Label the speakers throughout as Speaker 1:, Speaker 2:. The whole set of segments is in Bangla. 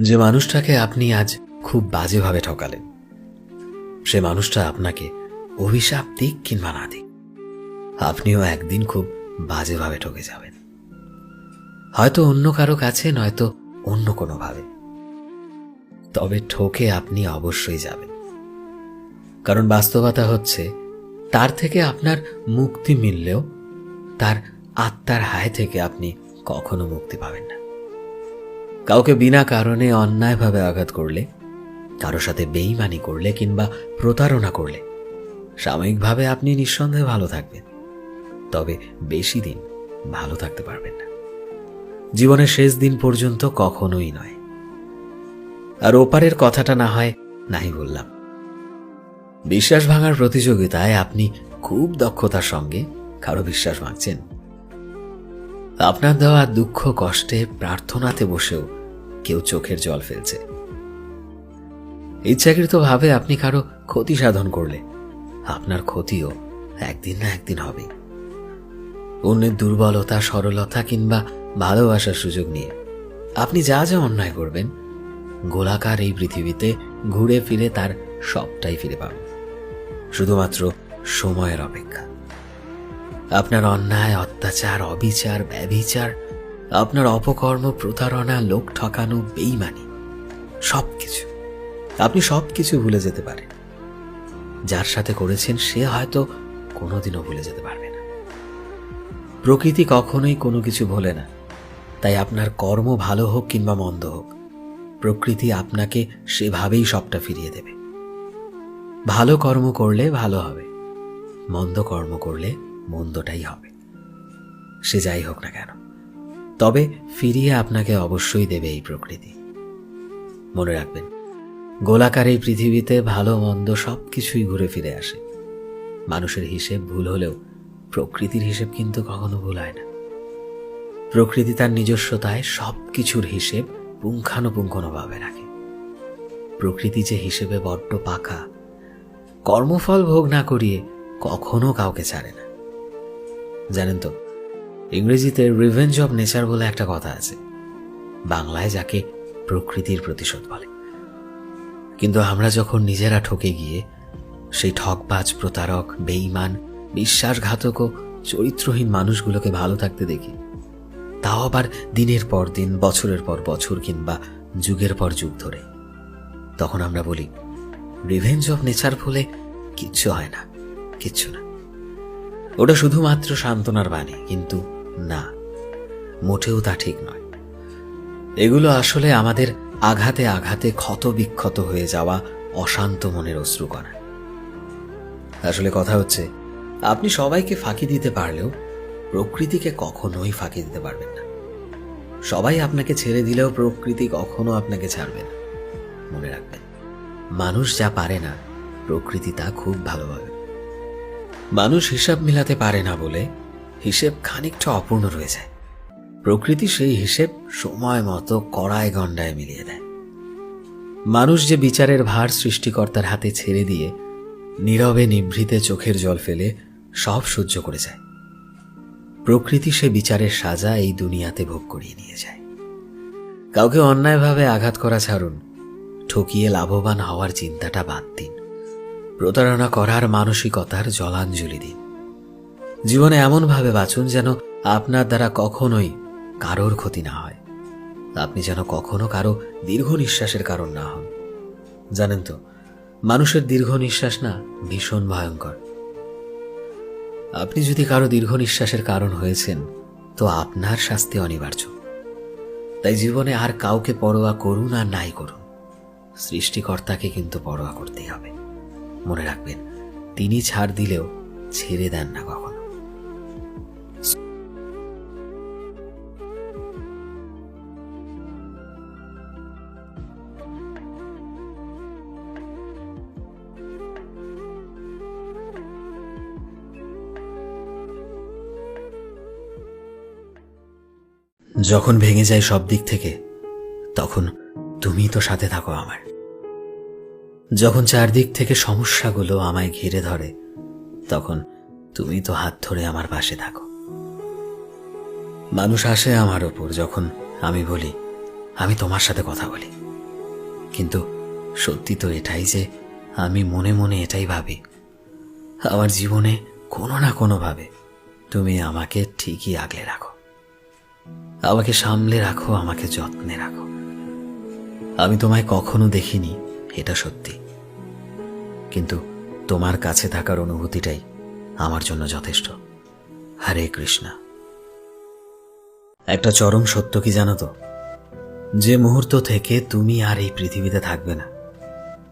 Speaker 1: যে মানুষটাকে আপনি আজ খুব বাজেভাবে ঠকালেন, সে মানুষটা আপনাকে অভিশাপ দিক কিংবা না দিক, আপনিও একদিন খুব বাজেভাবে ঠকে যাবেন। হয়তো অন্য কারও কাছে, নয়তো অন্য কোনোভাবে। তবে ঠকে আপনি অবশ্যই যাবেন। কারণ বাস্তবতা হচ্ছে, তার থেকে আপনার মুক্তি মিললেও তার আত্মার হায় থেকে আপনি কখনো মুক্তি পাবেন না। কাউকে বিনা কারণে অন্যায়ভাবে আঘাত করলে, কারও সাথে বেইমানি করলে কিংবা প্রতারণা করলে, সাময়িকভাবে আপনি নিঃসন্দেহে ভালো থাকবেন। তবে বেশি দিন ভালো থাকতে পারবেন না। জীবনের শেষ দিন পর্যন্ত কখনোই নয়। আর ওপারের কথাটা না হয় নাই বললাম। বিশ্বাস ভাঙার প্রতিযোগিতায় আপনি খুব দক্ষতার সঙ্গে কারও বিশ্বাস ভাঙছেন। আপনার দেওয়া দুঃখ, কষ্টে প্রার্থনাতে বসেও কেউ চোখের জল ফেলছে। ইচ্ছাকৃতভাবে আপনি কারও ক্ষতি সাধন করলে, আপনার ক্ষতিও একদিন না একদিন হবে। অন্যের দুর্বলতা, সরলতা কিংবা ভালোবাসার সুযোগ নিয়ে আপনি যা যা অন্যায় করবেন, গোলাকার এই পৃথিবীতে ঘুরে ফিরে তার সবটাই ফিরে পাবেন। শুধুমাত্র সময়ের অপেক্ষা। আপনার অন্যায়, অত্যাচার, অবিচার, ব্যভিচার আপনার অপকর্ম, প্রতারণা, লোক ঠকানো, বেইমানি, সবকিছু। আপনি সবকিছু ভুলে যেতে পারেন। যার সাথে করেছেন, সে হয়তো কোনোদিনও ভুলে যেতে পারবে না। প্রকৃতি কখনোই কোনো কিছু ভোলে না। তাই আপনার কর্ম ভালো হোক কিংবা মন্দ হোক, প্রকৃতি আপনাকে সেভাবেই সবটা ফিরিয়ে দেবে। ভালো কর্ম করলে ভালো হবে, মন্দ কর্ম করলে মন্দটাই হবে। সে যাই হোক না কেন। তবে ফিরিয়ে আপনাকে অবশ্যই দেবে এই প্রকৃতি। মনে রাখবেন, গোলাকার এই পৃথিবীতে ভালো, মন্দ সব কিছুই ঘুরে ফিরে আসে। মানুষের হিসেব ভুল হলেও প্রকৃতির হিসেব কিন্তু কখনো ভুল হয় না। প্রকৃতি তার নিজস্বতায় সব কিছুর হিসেব পুঙ্খানুপুঙ্খানুভাবে রাখে। প্রকৃতি যে হিসেবে বড্ড পাকা, কর্মফল ভোগ না করিয়ে কখনো কাউকে ছাড়ে না। জানেন তো ইংরেজিতে রিভেঞ্জ অব নেচার বলে একটা কথা আছে। বাংলায় যাকে প্রকৃতির প্রতিশোধ বলে। কিন্তু আমরা যখন নিজেরা ঠকে গিয়ে সেই ঠকবাজ, প্রতারক, বেঈমান, বিশ্বাসঘাতক ও চরিত্রহীন মানুষগুলোকে ভালো থাকতে দেখি, তাও আবার দিনের পর দিন, বছরের পর বছর কিংবা যুগের পর যুগ ধরে। তখন আমরা বলি রিভেঞ্জ অফ নেচার বলে কিচ্ছু হয় না, কিচ্ছু না। ওটা শুধুমাত্র সান্ত্বনার বাণী, কিন্তু না, মোটেও তা ঠিক নয়। এগুলো আসলে আমাদের আঘাতে আঘাতে ক্ষত বিক্ষত হয়ে যাওয়া অশান্ত মনের অশ্রু করা আসলে কথা হচ্ছে, আপনি সবাইকে ফাঁকি দিতে পারলেও প্রকৃতিকে কখনোই ফাঁকি দিতে পারবেন না। সবাই আপনাকে ছেড়ে দিলেও প্রকৃতি কখনো আপনাকে ছাড়বে না। মনে রাখবেন, মানুষ যা পারে না, প্রকৃতি তা খুব ভালোভাবে। মানুষ হিসাব মিলাতে পারে না বলে হিসেব খানিকটা অপূর্ণ রয়ে যায়। প্রকৃতি সেই হিসেব সময় মতো কড়ায় গণ্ডায় মিলিয়ে দেয়। মানুষ যে বিচারের ভার সৃষ্টিকর্তার হাতে ছেড়ে দিয়ে নীরবে নিভৃতে চোখের জল ফেলে সব সহ্য করে যায়। প্রকৃতি সে বিচারের সাজা এই দুনিয়াতে ভোগ করিয়ে নিয়ে যায়। কাউকে অন্যায়ভাবে আঘাত করা ছাড়ুন, ঠকিয়ে লাভবান হওয়ার চিন্তাটা বাদ দিন। প্রতারণা করার মানসিকতার জলাঞ্জলি দিন। জীবনে এমনভাবে বাঁচুন যেন আপনার দ্বারা কখনোই কারোর ক্ষতি না হয়। আপনি যেন কখনো কারও দীর্ঘ নিঃশ্বাসের কারণ না হন। জানেন তো, মানুষের দীর্ঘ নিঃশ্বাস না ভীষণ ভয়ঙ্কর। আপনি যদি কারও দীর্ঘ নিঃশ্বাসের কারণ হয়েছেন, তো আপনার শাস্তি অনিবার্য। তাই জীবনে আর কাউকে পরোয়া করুন আর নাই করুন। সৃষ্টিকর্তাকে কিন্তু পরোয়া করতেই হবে। মনে রাখবেন, তিনি ছাড় দিলেও ছেড়ে দেন না কখনো। যখন ভেঙে যায় সব দিক থেকে, তখন তুমি তো সাথে থাকো আমার। যখন চারদিক থেকে সমস্যাগুলো আমায় ঘিরে ধরে, তখন তুমি তো হাত ধরে আমার পাশে থাকো। মানুষ আসে আমার ওপর যখন আমি বলি, আমি তোমার সাথে কথা বলি। কিন্তু সত্যি তো এটাই যে আমি মনে মনে এটাই ভাবি। আমার জীবনে কোনো না কোনোভাবে তুমি আমাকে ঠিকই আগলে রাখো। আমাকে সামলে রাখো, আমাকে যত্নে রাখো। আমি তোমায় কখনো দেখিনি, এটা সত্যি। কিন্তু তোমার কাছে থাকার অনুভূতিটাই আমার জন্য যথেষ্ট। হরে কৃষ্ণা। একটা চরম সত্য কি জানো তো? যে মুহূর্ত থেকে তুমি আর এই পৃথিবীতে থাকবে না,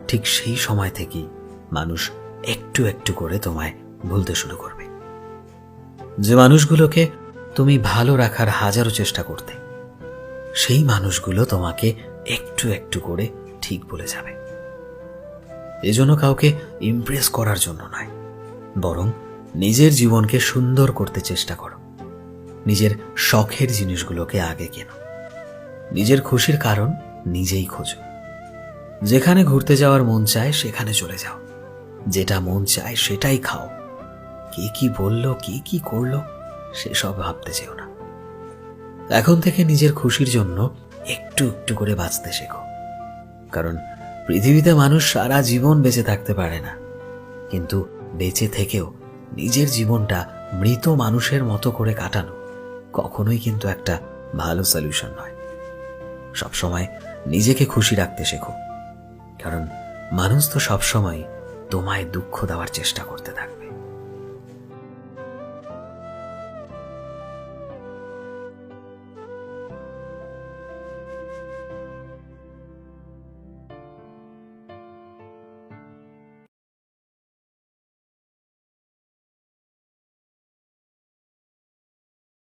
Speaker 1: ঠিক সেই সময় থেকেই মানুষ একটু একটু করে তোমায় ভুলতে শুরু করবে। যে মানুষগুলোকে তুমি ভালো রাখার হাজারো চেষ্টা করতে। সেই মানুষগুলো তোমাকে একটু একটু করে ঠিক বলে যাবে। এজন্য কাউকে ইমপ্রেস করার জন্য নয়, বরং নিজের জীবনকে সুন্দর করতে চেষ্টা করো। নিজের শখের জিনিসগুলোকে আগে কেনো। নিজের খুশির কারণ নিজেই খোঁজো। যেখানে ঘুরতে যাওয়ার মন চায় সেখানে চলে যাও। যেটা মন চায় সেটাই খাও। কে কি বলল, কে কি করল সেসব ভাবতে চেও না। এখন থেকে নিজের খুশির জন্য একটু একটু করে বাঁচতে শেখো। কারণ পৃথিবীতে মানুষ সারা জীবন বেঁচে থাকতে পারে না। কিন্তু বেঁচে থেকেও নিজের জীবনটা মৃত মানুষের মতো করে কাটানো কখনোই কিন্তু একটা ভালো সলিউশন নয়। সবসময় নিজেকে খুশি রাখতে শেখো। কারণ মানুষ তো সবসময় তোমায় দুঃখ দেওয়ার চেষ্টা করতে থাকে।